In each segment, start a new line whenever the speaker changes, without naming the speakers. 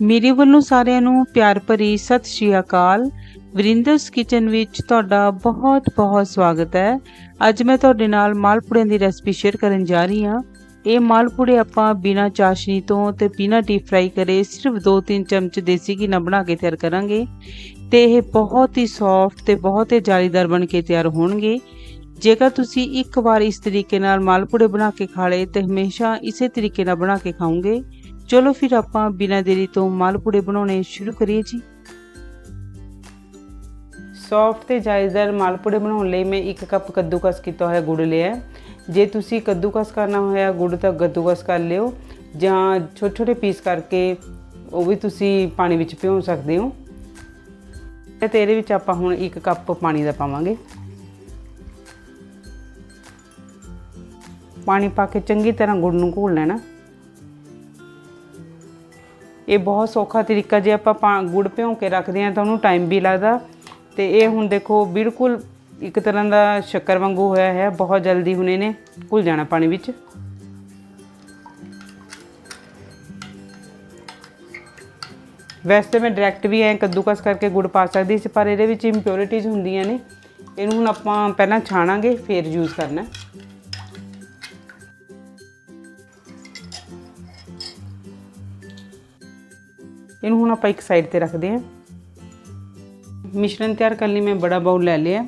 ਮੇਰੇ ਵੱਲੋਂ ਸਾਰਿਆਂ ਨੂੰ ਪਿਆਰ ਭਰੀ ਸਤਿ ਸ਼੍ਰੀ ਅਕਾਲ। ਵਰਿੰਦਰਸ ਕਿਚਨ ਵਿੱਚ ਤੁਹਾਡਾ ਬਹੁਤ-ਬਹੁਤ ਸਵਾਗਤ ਹੈ। ਅੱਜ ਮੈਂ ਤੁਹਾਡੇ ਨਾਲ ਮਾਲਪੂੜਿਆਂ ਦੀ ਰੈਸਪੀ ਸ਼ੇਅਰ ਕਰਨ ਜਾ ਰਹੀ ਹਾਂ। ਇਹ ਮਾਲਪੂੜੇ ਆਪਾਂ ਬਿਨਾ ਚਾਸ਼ਨੀ ਤੋਂ ਤੇ ਬਿਨਾ ਡੀਪ ਫਰਾਈ ਕਰੇ ਸਿਰਫ 2-3 ਚਮਚ ਦੇਸੀ ਘੀ ਨਾਲ ਬਣਾ ਕੇ ਤਿਆਰ ਕਰਾਂਗੇ। ਤੇ ਇਹ ਬਹੁਤ ਹੀ ਸੌਫਟ ਤੇ ਬਹੁਤ ਹੀ ਜਾਲੀਦਾਰ ਬਣ ਕੇ ਤਿਆਰ ਹੋਣਗੇ। ਜੇਕਰ ਤੁਸੀਂ ਇੱਕ ਵਾਰ ਇਸ ਤਰੀਕੇ ਨਾਲ ਮਾਲਪੂੜੇ ਬਣਾ ਕੇ ਖਾ ਲਏ ਤੇ ਹਮੇਸ਼ਾ ਇਸੇ ਤਰੀਕੇ ਨਾਲ ਬਣਾ ਕੇ ਖਾਓਗੇ। ਚਲੋ ਫਿਰ ਆਪਾਂ ਬਿਨਾਂ ਦੇਰੀ ਤੋਂ ਮਾਲਪੂੜੇ ਬਣਾਉਣੇ ਸ਼ੁਰੂ ਕਰੀਏ ਜੀ। ਸੌਫਟ ਤੇ ਜਾਇਜ਼ਦਾਰ ਮਾਲਪੂੜੇ ਬਣਾਉਣ ਲਈ ਮੈਂ 1 ਕੱਪ ਕੱਦੂਕਸ ਕੀਤਾ ਹੋਇਆ ਗੁੜ ਲਿਆ ਜੇ ਤੁਸੀਂ ਕੱਦੂਕਸ ਕਰਨਾ ਹੋਇਆ ਗੁੜ ਤਾਂ ਕੱਦੂਕਸ ਕਰ ਲਿਓ, ਜਾਂ ਛੋਟੇ ਛੋਟੇ ਪੀਸ ਕਰਕੇ ਉਹ ਵੀ ਤੁਸੀਂ ਪਾਣੀ ਵਿੱਚ ਭਿਓ ਸਕਦੇ ਹੋ। ਤੇ ਇਹਦੇ ਵਿੱਚ ਆਪਾਂ ਹੁਣ 1 ਕੱਪ ਪਾਣੀ ਦਾ ਪਾਵਾਂਗੇ। ਪਾਣੀ ਪਾ ਕੇ ਚੰਗੀ ਤਰ੍ਹਾਂ ਗੁੜ ਨੂੰ ਘੋਲ ਲੈਣਾ। ਇਹ ਬਹੁਤ ਸੌਖਾ ਤਰੀਕਾ ਜੇ ਆਪਾਂ ਪਾ- ਗੁੜ ਭਿਉਂ ਕੇ ਰੱਖਦੇ ਹਾਂ ਤਾਂ ਉਹਨੂੰ ਟਾਈਮ ਵੀ ਲੱਗਦਾ। ਤੇ ਇਹ ਹੁਣ ਦੇਖੋ ਬਿਲਕੁਲ ਇੱਕ ਤਰ੍ਹਾਂ ਦਾ ਸ਼ੱਕਰ ਵਾਂਗੂ ਹੋਇਆ ਹੈ, ਬਹੁਤ ਜਲਦੀ ਹੁਣੇ ਨੇ ਘੁਲ ਜਾਣਾ ਪਾਣੀ ਵਿੱਚ। ਵੈਸੇ ਤਾਂ ਮੈਂ ਡਾਇਰੈਕਟ ਵੀ ਐ ਕੱਦੂਕਸ ਕਰਕੇ ਗੁੜ ਪਾ ਸਕਦੀ ਸੀ, ਪਰ ਇਹਦੇ ਵਿੱਚ ਇੰਪਿਉਰਿਟੀਜ਼ ਹੁੰਦੀਆਂ ਨੇ। ਇਹਨੂੰ ਹੁਣ ਆਪਾਂ ਪਹਿਲਾਂ ਛਾਣਾਂਗੇ, ਫਿਰ ਯੂਜ਼ ਕਰਨਾ। ਇਹਨੂੰ ਹੁਣ ਆਪਾਂ ਇੱਕ ਸਾਈਡ ਤੇ ਰੱਖਦੇ ਹਾਂ। ਮਿਸ਼ਰਣ ਤਿਆਰ ਕਰਨ ਲਈ ਮੈਂ ਬੜਾ ਬਾਉਲ ਲੈ ਲਿਆ।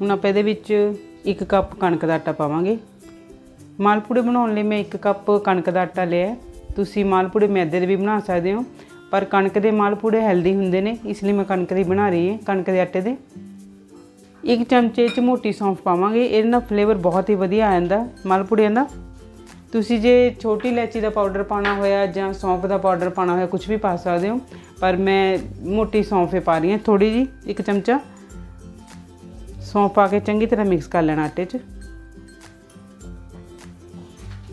ਹੁਣ ਆਪਾਂ ਇਹਦੇ ਵਿੱਚ 1 ਕੱਪ ਕਣਕ ਦਾ ਆਟਾ ਪਾਵਾਂਗੇ। ਮਾਲਪੂੜੇ ਬਣਾਉਣ ਲਈ ਮੈਂ 1 ਕੱਪ ਕਣਕ ਦਾ ਆਟਾ ਲਿਆ ਤੁਸੀਂ ਮਾਲਪੂੜੇ ਮੈਦੇ ਦੇ ਵੀ ਬਣਾ ਸਕਦੇ ਹੋ, ਪਰ ਕਣਕ ਦੇ ਮਾਲਪੂੜੇ ਹੈਲਦੀ ਹੁੰਦੇ ਨੇ, ਇਸ ਲਈ ਮੈਂ ਕਣਕ ਦੀ ਬਣਾ ਰਹੀ ਹਾਂ, ਕਣਕ ਦੇ ਆਟੇ ਦੇ। ਇੱਕ ਚਮਚੇ ਚ ਮੋਟੀ ਸੌਂਫ ਪਾਵਾਂਗੇ, ਇਹਦੇ ਨਾਲ ਫਲੇਵਰ ਬਹੁਤ ਹੀ ਵਧੀਆ ਆ ਜਾਂਦਾ ਮਾਲਪੂੜਿਆਂ ਦਾ। ਤੁਸੀਂ ਜੇ ਛੋਟੀ ਇਲਾਇਚੀ ਦਾ ਪਾਊਡਰ ਪਾਣਾ ਹੋਇਆ ਜਾਂ ਸੌਂਫ ਦਾ ਪਾਊਡਰ ਪਾਣਾ ਹੋਇਆ ਕੁਝ ਵੀ ਪਾ ਸਕਦੇ ਹੋ। ਪਰ ਮੈਂ ਮੋਟੀ ਸੌਂਫ ਹੀ ਪਾ ਰਹੀ ਹਾਂ ਥੋੜੀ ਜੀ ਇੱਕ ਚਮਚਾ। ਸੌਂਫ ਪਾ ਕੇ ਚੰਗੀ ਤਰ੍ਹਾਂ ਮਿਕਸ ਕਰ ਲੈਣਾ ਆਟੇ 'ਚ।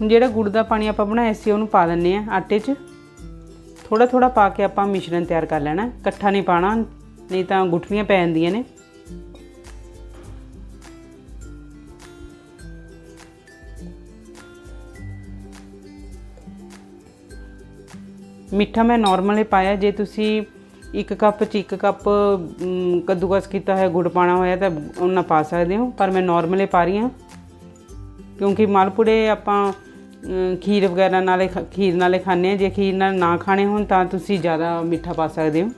ਹੁਣ ਜਿਹੜਾ ਗੁੜ ਦਾ ਪਾਣੀ ਆਪਾਂ ਬਣਾਇਆ ਸੀ, ਉਹਨੂੰ ਪਾ ਦਿੰਨੇ ਆ ਆਟੇ 'ਚ। ਥੋੜਾ ਥੋੜਾ ਪਾ ਕੇ ਆਪਾਂ ਮਿਸ਼ਰਣ ਤਿਆਰ ਕਰ ਲੈਣਾ। ਇਕੱਠਾ ਨਹੀਂ ਪਾਣਾ ਨਹੀਂ ਤਾਂ ਗੁਠਲੀਆਂ ਪੈ ਜਾਂਦੀਆਂ ਨੇ। ਮਿੱਠਾ ਮੈਂ ਨਾਰਮਲ ਹੀ ਪਾਇਆ। ਜੇ ਤੁਸੀਂ ਇੱਕ ਕੱਪ ਚ ਇੱਕ ਕੱਪ ਕੱਦੂਕਸ ਕੀਤਾ ਹੋਇਆ, ਗੁੜ ਪਾਣਾ ਹੋਇਆ ਤਾਂ ਉਹਨਾਂ ਪਾ ਸਕਦੇ ਹੋ, ਪਰ ਮੈਂ ਨਾਰਮਲ ਹੀ ਪਾ ਰਹੀ ਹਾਂ। ਕਿਉਂਕਿ ਮਾਲਪੂੜੇ ਆਪਾਂ ਖੀਰ ਵਗੈਰਾ ਨਾਲੇ ਖ- ਖੀਰ ਨਾਲੇ ਖਾਂਦੇ ਆ ਜੇ ਖੀਰ ਨਾਲ ਨਾ ਖਾਣੇ ਹੋਣ ਤਾਂ ਤੁਸੀਂ ਜ਼ਿਆਦਾ ਮਿੱਠਾ ਪਾ ਸਕਦੇ ਹੋ।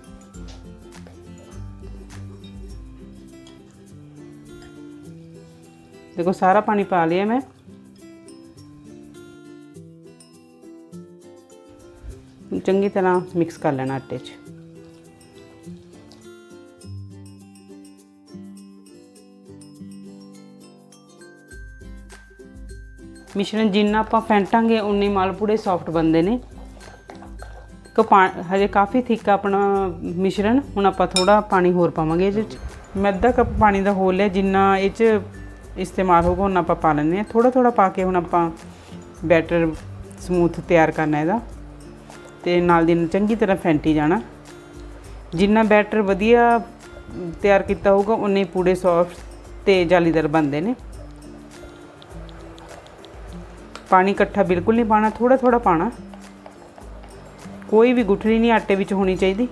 ਦੇਖੋ, ਸਾਰਾ ਪਾਣੀ ਪਾ ਲਿਆ ਮੈਂ। ਚੰਗੀ ਤਰ੍ਹਾਂ ਮਿਕਸ ਕਰ ਲੈਣਾ ਆਟੇ 'ਚ। ਮਿਸ਼ਰਣ ਜਿੰਨਾ ਆਪਾਂ ਫੈਂਟਾਂਗੇ ਉਨੇ ਮਾਲਪੂੜੇ ਸੌਫਟ ਬਣਦੇ ਨੇ। ਕਪਾ ਹਜੇ ਕਾਫੀ ਥਿੱਕ ਆਪਣਾ ਮਿਸ਼ਰਣ, ਹੁਣ ਆਪਾਂ ਥੋੜਾ ਪਾਣੀ ਹੋਰ ਪਾਵਾਂਗੇ ਇਹਦੇ 'ਚ। ਮੈਂ ਅੱਧਾ ਕੱਪ ਪਾਣੀ ਦਾ ਹੋਰ ਲਿਆ, ਜਿੰਨਾ ਇਹ 'ਚ ਇਸਤੇਮਾਲ ਹੋਊਗਾ ਉਹਨਾਂ ਆਪਾਂ ਪਾ ਲੈਂਦੇ ਆ ਥੋੜਾ ਥੋੜਾ ਪਾ ਕੇ ਹੁਣ ਆਪਾਂ ਬੈਟਰ ਸਮੂਥ ਤਿਆਰ ਕਰਨਾ ਇਹਦਾ। ਤੇ ਨਾਲ ਦੀ ਨਾਲ ਚੰਗੀ ਤਰ੍ਹਾਂ ਫੈਂਟੀ ਜਾਣਾ। ਜਿੰਨਾ ਬੈਟਰ ਵਧੀਆ ਤਿਆਰ ਕੀਤਾ ਹੋਊਗਾ ਉਨੇ ਪੂੜੇ ਸੌਫਟ ਤੇ ਜਾਲੀਦਾਰ ਬਣਦੇ ਨੇ। ਪਾਣੀ ਇਕੱਠਾ ਬਿਲਕੁਲ ਨਹੀਂ ਪਾਣਾ ਥੋੜਾ ਥੋੜਾ ਪਾਣਾ ਕੋਈ ਵੀ ਗੁਠਲੀ ਨਹੀਂ ਆਟੇ ਵਿੱਚ ਹੋਣੀ ਚਾਹੀਦੀ।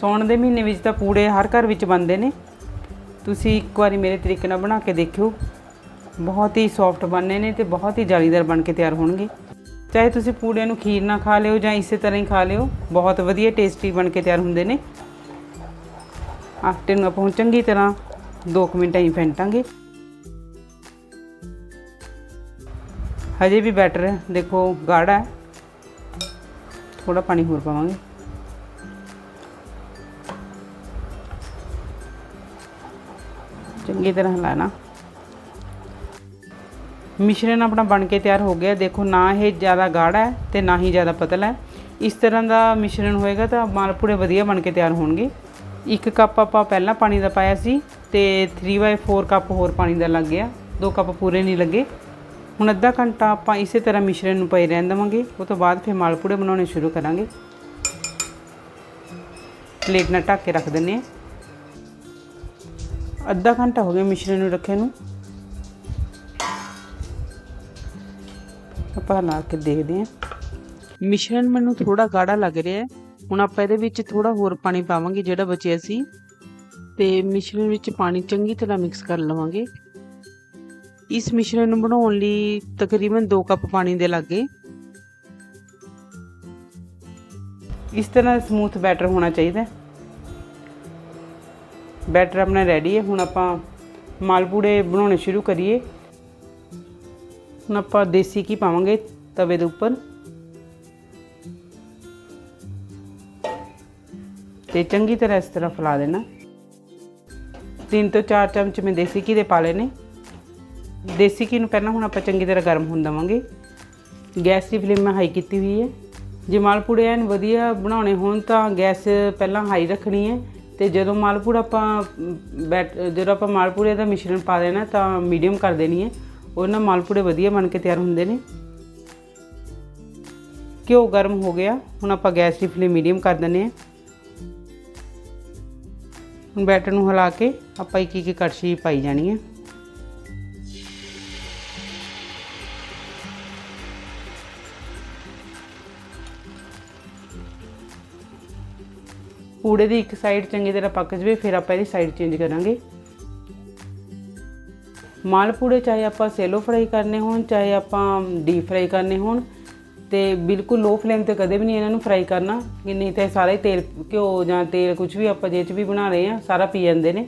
ਸੌਣ ਦੇ ਮਹੀਨੇ ਵਿੱਚ ਤਾਂ ਪੂੜੇ ਹਰ ਘਰ ਵਿੱਚ ਬਣਦੇ ਨੇ। ਤੁਸੀਂ ਇੱਕ ਵਾਰੀ ਮੇਰੇ ਤਰੀਕੇ ਨਾਲ ਬਣਾ ਕੇ ਦੇਖਿਓ। ਬਹੁਤ ਹੀ ਸੌਫਟ ਬਣਨੇ ਨੇ ਤੇ ਬਹੁਤ ਹੀ ਜਾਲੀਦਾਰ ਬਣ ਕੇ ਤਿਆਰ ਹੋਣਗੇ। ਚਾਹੇ ਤੁਸੀਂ ਪੂੜਿਆਂ ਨੂੰ ਖੀਰ ਨਾਲ ਖਾ ਲਿਓ ਜਾਂ ਇਸੇ ਤਰ੍ਹਾਂ ਹੀ ਖਾ ਲਿਓ, ਬਹੁਤ ਵਧੀਆ ਟੇਸਟੀ ਬਣ ਕੇ ਤਿਆਰ ਹੁੰਦੇ ਨੇ। ਆਟੇ ਨੂੰ ਆਪਾਂ ਹੁਣ ਚੰਗੀ ਤਰ੍ਹਾਂ 2 ਮਿੰਟਾਂ ਹੀ ਫੈਂਟਾਂਗੇ। ਹਜੇ ਵੀ ਬੈਟਰ ਦੇਖੋ, ਗਾੜਾ ਹੈ। ਥੋੜਾ ਪਾਣੀ ਹੋਰ ਪਾਵਾਂਗੇ। ਚੰਗੀ ਤਰ੍ਹਾਂ ਹਿਲਾਣਾ ਮਿਸ਼ਰਣ ਆਪਣਾ ਬਣ ਕੇ ਤਿਆਰ ਹੋ ਗਿਆ। ਦੇਖੋ, ਨਾ ਇਹ ਜ਼ਿਆਦਾ ਗਾੜਾ ਹੈ ਤੇ ਨਾ ਹੀ ਜ਼ਿਆਦਾ ਪਤਲਾ ਹੈ। ਇਸ ਤਰ੍ਹਾਂ ਦਾ ਮਿਸ਼ਰਣ ਹੋਏਗਾ ਤਾਂ ਮਾਲਪੂੜੇ ਵਧੀਆ ਬਣ ਕੇ ਤਿਆਰ ਹੋਣਗੇ। ਇੱਕ ਕੱਪ ਆਪਾਂ ਪਹਿਲਾਂ ਪਾਣੀ ਦਾ ਪਾਇਆ ਸੀ ਤੇ 3/4 ਕੱਪ ਹੋਰ ਪਾਣੀ ਦਾ ਲੱਗ ਗਿਆ। ਦੋ ਕੱਪ ਪੂਰੇ ਨਹੀਂ ਲੱਗੇ। ਹੁਣ ਅੱਧਾ ਘੰਟਾ ਆਪਾਂ ਇਸੇ ਤਰ੍ਹਾਂ ਮਿਸ਼ਰਣ ਨੂੰ ਪਈ ਰਹਿਣ ਦੇਵਾਂਗੇ। ਉਹ ਤੋਂ ਬਾਅਦ ਫਿਰ ਮਾਲਪੂੜੇ ਬਣਾਉਣੇ ਸ਼ੁਰੂ ਕਰਾਂਗੇ। ਪਲੇਟ ਨਾਲ ਢੱਕ ਕੇ ਰੱਖ ਦਿੰਨੇ ਆ ਅੱਧਾ ਘੰਟਾ ਹੋ ਗਿਆ ਮਿਸ਼ਰੇ ਨੂੰ ਰੱਖੇ ਨੂੰ। ਆਪਾਂ ਲਾ ਕੇ ਦੇਖਦੇ ਹਾਂ। ਮਿਸ਼ਰਣ ਮੈਨੂੰ ਥੋੜਾ ਗਾੜਾ ਲੱਗ ਰਿਹਾ ਹੈ। ਹੁਣ ਆਪਾਂ ਇਹਦੇ ਵਿੱਚ ਥੋੜਾ ਹੋਰ ਪਾਣੀ ਪਾਵਾਂਗੇ ਜਿਹੜਾ ਬਚਿਆ ਸੀ। ਤੇ ਮਿਸ਼ਰਣ ਵਿੱਚ ਪਾਣੀ ਚੰਗੀ ਤਰ੍ਹਾਂ ਮਿਕਸ ਕਰ ਲਵਾਂਗੇ। ਇਸ ਮਿਸ਼ਰਣ ਨੂੰ ਬਣਾਉਣ ਲਈ ਤਕਰੀਬਨ 2 ਕੱਪ ਪਾਣੀ ਦੇ ਲੱਗੇ। ਇਸ ਤਰ੍ਹਾਂ ਸਮੂਥ ਬੈਟਰ ਹੋਣਾ ਚਾਹੀਦਾ ਬੈਟਰ ਆਪਣਾ ਰੈਡੀ ਹੈ। ਹੁਣ ਆਪਾਂ ਮਾਲਪੂੜੇ ਬਣਾਉਣੇ ਸ਼ੁਰੂ ਕਰੀਏ। ਹੁਣ ਆਪਾਂ ਦੇਸੀ ਘੀ ਪਾਵਾਂਗੇ ਤਵੇ ਦੇ ਉੱਪਰ। ਤੇ ਚੰਗੀ ਤਰ੍ਹਾਂ ਇਸ ਤਰ੍ਹਾਂ ਫਲਾ ਦੇਣਾ। ਤਿੰਨ ਤੋਂ ਚਾਰ ਚਮਚ ਮੈਂ ਦੇਸੀ ਘੀ ਦੇ ਪਾ ਲਏ ਨੇ। ਦੇਸੀ ਘੀ ਨੂੰ ਪਹਿਲਾਂ ਹੁਣ ਆਪਾਂ ਚੰਗੀ ਤਰ੍ਹਾਂ ਗਰਮ ਹੋਣ ਦੇਵਾਂਗੇ। ਗੈਸ ਦੀ ਫਲੇਮ ਮੈਂ ਹਾਈ ਕੀਤੀ ਹੋਈ ਹੈ। ਜੇ ਮਾਲਪੂੜੇ ਐਨ ਵਧੀਆ ਬਣਾਉਣੇ ਹੋਣ ਤਾਂ ਗੈਸ ਪਹਿਲਾਂ ਹਾਈ ਰੱਖਣੀ ਹੈ। ਤੇ ਜਦੋਂ ਮਾਲਪੂੜਾ ਆਪਾਂ ਬੈਟ ਜਦੋਂ ਆਪਾਂ ਮਾਲਪੂੜੇ ਦਾ ਮਿਸ਼ਰਣ ਪਾ ਦੇਣਾ, ਤਾਂ ਮੀਡੀਅਮ ਕਰ ਦੇਣੀ ਹੈ। ਉਹਦੇ ਨਾਲ ਮਾਲਪੂੜੇ ਵਧੀਆ ਬਣ ਕੇ ਤਿਆਰ ਹੁੰਦੇ ਨੇ। ਘਿਓ ਗਰਮ ਹੋ ਗਿਆ। ਹੁਣ ਆਪਾਂ ਗੈਸ ਦੀ ਫਲੇਮ ਮੀਡੀਅਮ ਕਰ ਦਿੰਦੇ ਹਾਂ। ਹੁਣ ਬੈਟਰ ਨੂੰ ਹਿਲਾ ਕੇ ਆਪਾਂ ਇੱਕ ਇੱਕ ਕੜਛੀ ਪਾਈ ਜਾਣੀ ਹੈ। ਪੂੜੇ ਦੀ ਇੱਕ ਸਾਈਡ ਚੰਗੀ ਤਰ੍ਹਾਂ ਪੱਕ ਜਵੇ, ਫਿਰ ਆਪਾਂ ਇਹਦੀ ਸਾਈਡ ਚੇਂਜ ਕਰਾਂਗੇ। ਮਾਲ ਪੂੜੇ ਚਾਹੇ ਆਪਾਂ ਸੈਲੋ ਫਰਾਈ ਕਰਨੇ ਹੋਣ, ਚਾਹੇ ਆਪਾਂ ਡੀਪ ਫਰਾਈ ਕਰਨੇ ਹੋਣ, ਤੇ ਬਿਲਕੁਲ ਲੋ ਫਲੇਮ ਤੇ ਕਦੇ ਵੀ ਨਹੀਂ ਇਹਨਾਂ ਨੂੰ ਫਰਾਈ ਕਰਨਾ, ਕਿ ਨਹੀਂ ਤਾਂ ਸਾਰੇ ਹੀ ਤੇਲ, ਘਿਓ ਜਾਂ ਤੇਲ ਕੁਝ ਵੀ ਆਪਾਂ ਜੇ ਚ ਵੀ ਬਣਾ ਰਹੇ ਆ ਸਾਰਾ ਪੀ ਜਾਂਦੇ ਨੇ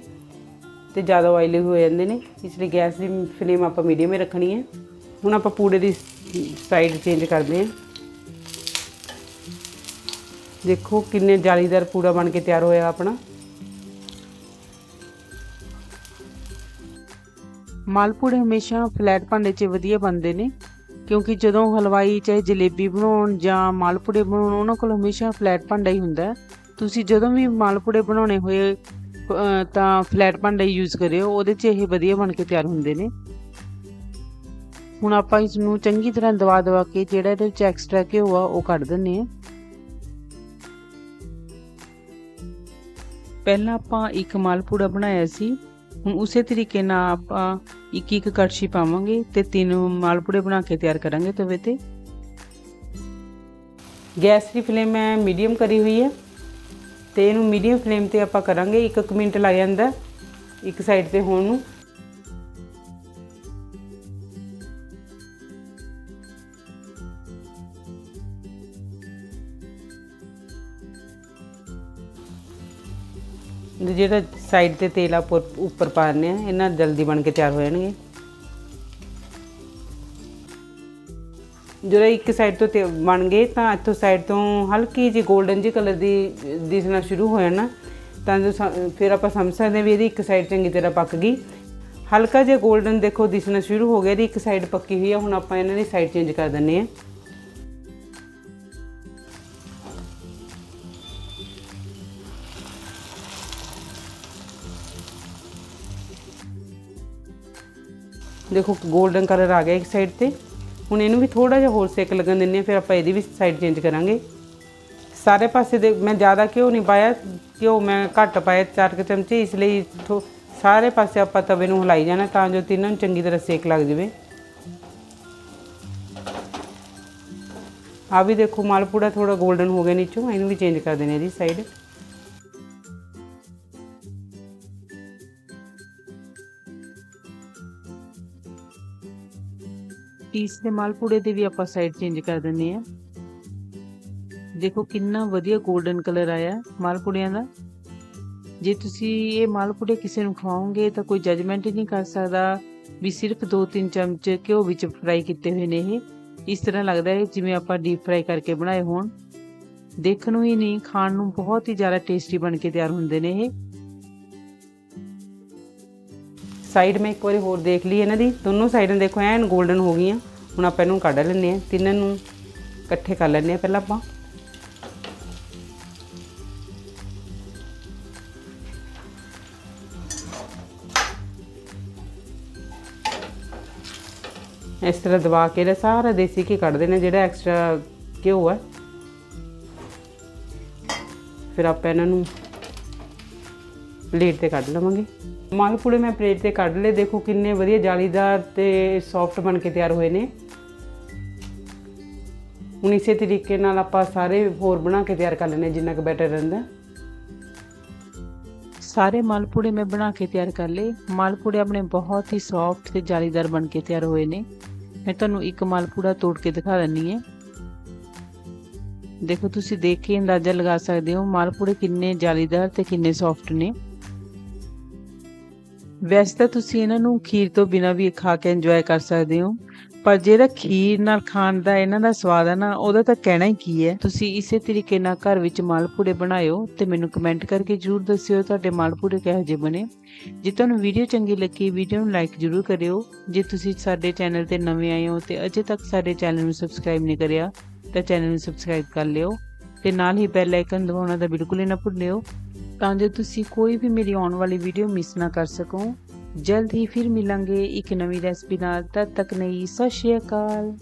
ਤੇ ਜ਼ਿਆਦਾ ਆਇਲੀ ਹੋ ਜਾਂਦੇ ਨੇ। ਇਸ ਲਈ ਗੈਸ ਦੀ ਫਲੇਮ ਆਪਾਂ ਮੀਡੀਅਮ ਹੀ ਰੱਖਣੀ ਹੈ। ਹੁਣ ਆਪਾਂ ਪੂੜੇ ਦੀ ਸਾਈਡ ਚੇਂਜ ਕਰਦੇ ਹਾਂ। ਦੇਖੋ ਕਿੰਨੇ ਜਾਲੀਦਾਰ ਪੂੜਾ ਬਣ ਕੇ ਤਿਆਰ ਹੋਇਆ ਆਪਣਾ। ਮਾਲਪੂੜੇ ਹਮੇਸ਼ਾ ਫਲੈਟ ਭਾਂਡੇ 'ਚ ਵਧੀਆ ਬਣਦੇ ਨੇ, ਕਿਉਂਕਿ ਜਦੋਂ ਹਲਵਾਈ ਚਾਹੇ ਜਲੇਬੀ ਬਣਾਉਣ ਜਾਂ ਮਾਲਪੂੜੇ ਬਣਾਉਣ, ਉਹਨਾਂ ਕੋਲ ਹਮੇਸ਼ਾ ਫਲੈਟ ਭਾਂਡਾ ਹੀ ਹੁੰਦਾ ਤੁਸੀਂ ਜਦੋਂ ਵੀ ਮਾਲਪੂੜੇ ਬਣਾਉਣੇ ਹੋਏ ਤਾਂ ਫਲੈਟ ਭਾਂਡਾ ਹੀ ਯੂਜ਼ ਕਰਿਓ, ਉਹਦੇ 'ਚ ਇਹ ਵਧੀਆ ਬਣ ਕੇ ਤਿਆਰ ਹੁੰਦੇ ਨੇ। ਹੁਣ ਆਪਾਂ ਇਸ ਨੂੰ ਚੰਗੀ ਤਰ੍ਹਾਂ ਦਵਾ ਦਵਾ ਕੇ ਜਿਹੜਾ ਇਹਦੇ ਵਿੱਚ ਐਕਸਟਰਾ ਘਿਓ ਆ, ਉਹ ਕੱਢ ਦਿੰਨੇ ਆ ਪਹਿਲਾਂ ਆਪਾਂ ਇੱਕ ਮਾਲਪੂੜਾ ਬਣਾਇਆ ਸੀ। ਹੁਣ ਉਸੇ ਤਰੀਕੇ ਨਾਲ ਆਪਾਂ ਇੱਕ ਇੱਕ ਕੜਛੀ ਪਾਵਾਂਗੇ ਤੇ ਤਿੰਨ ਮਾਲਪੂੜੇ ਬਣਾ ਕੇ ਤਿਆਰ ਕਰਾਂਗੇ ਤਵੇ ਤੇ। ਗੈਸ ਦੀ ਫਲੇਮ ਮੈਂ ਮੀਡੀਅਮ ਕਰੀ ਹੋਈ ਹੈ ਤੇ ਇਹਨੂੰ ਮੀਡੀਅਮ ਫਲੇਮ ਤੇ ਆਪਾਂ ਕਰਾਂਗੇ। 1 ਮਿੰਟ ਲੱਗ ਜਾਂਦਾ ਇੱਕ ਸਾਈਡ ਤੇ ਹੋਣ ਨੂੰ। ਜਿਹੜਾ ਸਾਈਡ ਤੇ ਤੇਲ ਆ ਉੱਪਰ ਉੱਪਰ ਪਾਣੇ ਆ ਇਹਨਾਂ ਜਲਦੀ ਬਣ ਕੇ ਤਿਆਰ ਹੋ ਜਾਣਗੇ। ਜਦੋਂ ਇੱਕ ਸਾਈਡ ਤੋਂ ਤੇ ਬਣ ਗਏ, ਤਾਂ ਇੱਥੋਂ ਸਾਈਡ ਤੋਂ ਹਲਕੀ ਜਿਹੀ 골ਡਨ ਜਿਹੀ ਕਲਰ ਦੀ, ਦਿਸਣਾ ਸ਼ੁਰੂ ਹੋ ਜਾਣਾ। ਤਾਂ ਜੋ ਸ- ਫਿਰ ਆਪਾਂ ਸਮਝ ਸਕਦੇ ਹਾਂ ਵੀ ਇਹਦੀ ਇੱਕ ਸਾਈਡ ਚੰਗੀ ਤਰ੍ਹਾਂ ਪੱਕ ਗਈ। ਹਲਕਾ ਜਿਹਾ 골ਡਨ ਦੇਖੋ ਦਿਸਣਾ ਸ਼ੁਰੂ ਹੋ ਗਿਆ, ਇਹਦੀ ਇੱਕ ਸਾਈਡ ਪੱਕੀ ਹੋਈ ਆ, ਹੁਣ ਆਪਾਂ ਇਹਨਾਂ ਦੀ ਸਾਈਡ ਚੇਂਜ ਕਰ ਦਿੰਨੇ ਆ ਦੇਖੋ 골ਡਨ ਕਲਰ ਆ ਗਿਆ ਇੱਕ ਸਾਈਡ ਤੇ। ਹੁਣ ਇਹਨੂੰ ਵੀ ਥੋੜਾ ਜਿਹਾ ਹੋਰ ਸੇਕ ਲੱਗਣ ਦਿੰਨੇ ਆ ਫਿਰ ਆਪਾਂ ਇਹਦੀ ਵੀ ਸਾਈਡ ਚੇਂਜ ਕਰਾਂਗੇ। ਸਾਰੇ ਪਾਸੇ ਦੇ, ਮੈਂ ਜ਼ਿਆਦਾ ਘਿਓ ਨਹੀਂ ਪਾਇਆ ਘਿਓ ਮੈਂ ਘੱਟ ਪਾਇਆ ਚਾਰ ਕੁ ਚਮਚੇ, ਇਸ ਲਈ ਥੋ- ਸਾਰੇ ਪਾਸੇ ਆਪਾਂ ਤਵੇ ਨੂੰ ਹਿਲਾਈ ਜਾਣਾ ਤਾਂ ਜੋ ਤਿੰਨਾਂ ਨੂੰ ਚੰਗੀ ਤਰ੍ਹਾਂ ਸੇਕ ਲੱਗ ਜਾਵੇ। ਆ ਵੀ ਦੇਖੋ ਮਾਲਪੂੜਾ ਥੋੜਾ 골ਡਨ ਹੋ ਗਿਆ ਨੀਚੋਂ, ਇਹਨੂੰ ਵੀ ਚੇਂਜ ਕਰ ਦੇਣੇ ਇਹਦੀ ਸਾਈਡ ਪੀਸ ਦੇ ਮਾਲਪੂੜੇ ਦੇ ਵੀ ਆਪਾਂ ਸਾਈਡ ਚੇਂਜ ਕਰ ਦਿੰਦੇ ਆ ਦੇਖੋ ਕਿੰਨਾ ਵਧੀਆ 골ਡਨ ਕਲਰ ਆਇਆ ਮਾਲਪੂੜਿਆਂ ਦਾ। ਜੇ ਤੁਸੀਂ ਇਹ ਮਾਲਪੂੜੇ ਕਿਸੇ ਨੂੰ ਖਵਾਓਗੇ ਤਾਂ ਕੋਈ ਜਜਮੈਂਟ ਹੀ ਨਹੀਂ ਕਰ ਸਕਦਾ ਵੀ ਸਿਰਫ 2-3 ਚਮਚ ਘਿਓ ਵਿੱਚ ਫਰਾਈ ਕੀਤੇ ਹੋਏ ਨੇ ਇਹ। ਇਸ ਤਰ੍ਹਾਂ ਲੱਗਦਾ ਹੈ ਜਿਵੇਂ ਆਪਾਂ ਡੀਪ ਫਰਾਈ ਕਰਕੇ ਬਣਾਏ ਹੋਣ। ਦੇਖਣ ਨੂੰ ਹੀ ਨਹੀਂ, ਖਾਣ ਨੂੰ ਬਹੁਤ ਹੀ ਜ਼ਿਆਦਾ ਟੇਸਟੀ ਬਣ ਕੇ ਤਿਆਰ ਹੁੰਦੇ ਨੇ ਇਹ। ਸਾਈਡ ਮੈਂ ਇੱਕ ਵਾਰੀ ਹੋਰ ਦੇਖ ਲਈ ਇਹਨਾਂ ਦੀ। ਦੋਨੋਂ ਸਾਈਡਾਂ ਦੇਖੋ, ਐਨ 골ਡਨ ਹੋ ਗਈਆਂ। ਹੁਣ ਆਪਾਂ ਇਹਨੂੰ ਕੱਢ ਲੈਂਦੇ ਆ ਤਿੰਨਾਂ ਨੂੰ ਇਕੱਠੇ ਕਰ ਲੈਂਦੇ ਆ ਪਹਿਲਾਂ ਆਪਾਂ। ਇਸ ਤਰ੍ਹਾਂ ਦਬਾ ਕੇ ਇਹਦਾ ਸਾਰਾ ਦੇਸੀ ਘੀ ਕੱਢ ਦੇਣਾ, ਜਿਹੜਾ ਐਕਸਟਰਾ ਘਿਓ ਹੈ। ਫਿਰ ਆਪਾਂ ਇਹਨਾਂ ਨੂੰ ਪਲੇਟ ਤੇ ਕੱਢ ਲਵਾਂਗੇ। ਮਾਲਪੂੜੇ ਮੈਂ ਪਲੇਟ ਤੇ ਕੱਢ ਲਏ। ਦੇਖੋ ਕਿੰਨੇ ਵਧੀਆ ਜਾਲੀਦਾਰ ਤੇ ਸੌਫਟ ਬਣ ਕੇ ਤਿਆਰ ਹੋਏ ਨੇ। ਹੁਣ ਇਸੇ ਤਰੀਕੇ ਨਾਲ ਆਪਾਂ ਸਾਰੇ ਹੋਰ ਬਣਾ ਕੇ ਤਿਆਰ ਕਰ ਲੈਣੇ ਜਿੰਨਾ ਕੁ ਬੈਟਰ ਰਹਿੰਦਾ।
ਸਾਰੇ ਮਾਲਪੂੜੇ ਮੈਂ ਬਣਾ ਕੇ ਤਿਆਰ ਕਰ ਲਏ। ਮਾਲਪੂੜੇ ਆਪਣੇ ਬਹੁਤ ਹੀ ਸੌਫਟ ਤੇ ਜਾਲੀਦਾਰ ਬਣ ਕੇ ਤਿਆਰ ਹੋਏ ਨੇ। ਮੈਂ ਤੁਹਾਨੂੰ ਇੱਕ ਮਾਲਪੂੜਾ ਤੋੜ ਕੇ ਦਿਖਾ ਦਿੰਨੀ ਹੈ। ਦੇਖੋ ਤੁਸੀਂ ਦੇਖ ਕੇ ਅੰਦਾਜ਼ਾ ਲਗਾ ਸਕਦੇ ਹੋ ਮਾਲਪੂੜੇ ਕਿੰਨੇ ਜਾਲੀਦਾਰ ਤੇ ਕਿੰਨੇ ਸੌਫਟ ਨੇ। ਵੈਸੇ ਤਾਂ ਤੁਸੀਂ ਇਹਨਾਂ ਨੂੰ ਖੀਰ ਤੋਂ ਬਿਨਾਂ ਵੀ ਖਾ ਕੇ ਇੰਜੋਏ ਕਰ ਸਕਦੇ ਹੋ, ਪਰ ਜਿਹੜਾ ਖੀਰ ਨਾਲ ਖਾਣ ਦਾ ਇਹਨਾਂ ਦਾ ਸਵਾਦ ਹੈ ਨਾ, ਉਹਦਾ ਤਾਂ ਕਹਿਣਾ ਹੀ ਕੀ ਹੈ? ਤੁਸੀਂ ਇਸੇ ਤਰੀਕੇ ਨਾਲ ਘਰ ਵਿੱਚ ਮਾਲਪੂੜੇ ਬਣਾਇਓ ਤੇ ਮੈਨੂੰ ਕਮੈਂਟ ਕਰਕੇ ਜਰੂਰ ਦੱਸਿਓ ਤੁਹਾਡੇ ਮਾਲਪੂੜੇ ਕਿਹੋ ਜਿਹੇ ਬਣੇ। ਜੇ ਤੁਹਾਨੂੰ ਵੀਡੀਓ ਚੰਗੀ ਲੱਗੀ ਵੀਡੀਓ ਨੂੰ ਲਾਈਕ ਜਰੂਰ ਕਰਿਓ। ਜੇ ਤੁਸੀਂ ਸਾਡੇ ਚੈਨਲ ਤੇ ਨਵੇਂ ਆਏ ਹੋ ਤੇ ਅਜੇ ਤੱਕ ਸਾਡੇ ਚੈਨਲ ਨੂੰ ਸਬਸਕ੍ਰਾਈਬ ਨਹੀਂ ਕਰਿਆ, ਤਾਂ ਚੈਨਲ ਨੂੰ ਸਬਸਕ੍ਰਾਈਬ ਕਰ ਲਿਓ ਤੇ ਨਾਲ ਹੀ ਬੈਲ ਆਈਕਨ ਦਬਾਉਣਾ ਤਾਂ ਬਿਲਕੁਲ ਹੀ ਨਾ ਭੁੱਲਿਓ। ਤਾਂ ਜੋ ਤੁਸੀਂ ਕੋਈ ਵੀ ਮੇਰੀ ਆਉਣ ਵਾਲੀ ਵੀਡੀਓ ਮਿਸ ਨਾ ਕਰ ਸਕੋ। ਜਲਦ ਹੀ ਫਿਰ ਮਿਲਾਂਗੇ ਇੱਕ ਨਵੀਂ ਰੈਸਪੀ ਨਾਲ। ਤਦ ਤੱਕ ਲਈ ਸਤਿ ਸ਼੍ਰੀ ਅਕਾਲ।